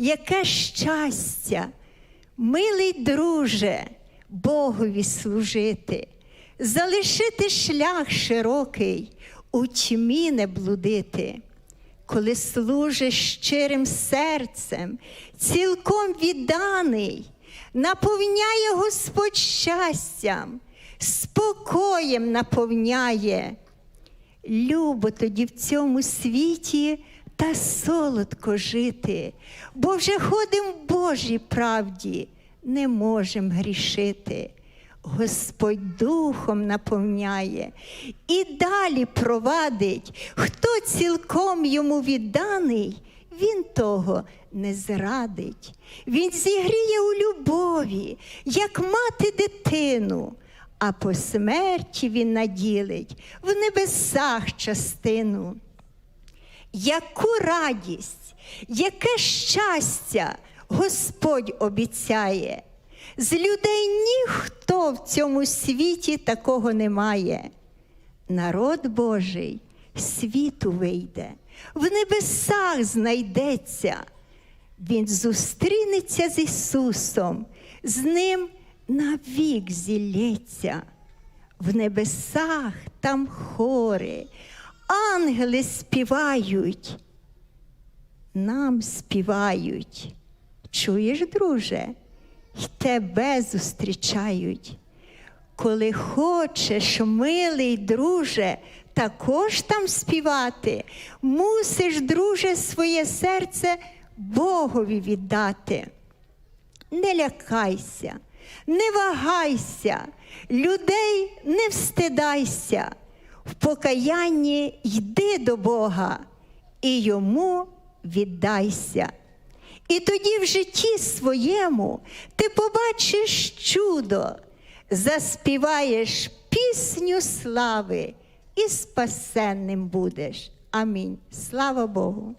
яке щастя, милий друже, Богові служити, залишити шлях широкий, у тьмі не блудити. Коли служиш щирим серцем, цілком відданий, наповняє Господь щастям, спокоєм наповняє. Любо тоді в цьому світі та солодко жити, бо вже ходим в Божій правді, не можем грішити. Господь духом наповняє і далі провадить, хто цілком йому відданий, він того не зрадить. Він зігріє у любові, як мати дитину, а по смерті він наділить в небесах частину. Яку радість, яке щастя Господь обіцяє. З людей ніхто в цьому світі такого немає. Народ Божий світу вийде, в небесах знайдеться. Він зустрінеться з Ісусом, з Ним навік зілється. В небесах там хори, ангели співають, нам співають. Чуєш, друже, й тебе зустрічають. Коли хочеш, милий друже, також там співати, мусиш, друже, своє серце Богові віддати. Не лякайся, не вагайся, людей не встидайся, в покаянні йди до Бога і йому віддайся. І тоді в житті своєму ти побачиш чудо, заспіваєш пісню слави і спасенним будеш. Амінь. Слава Богу.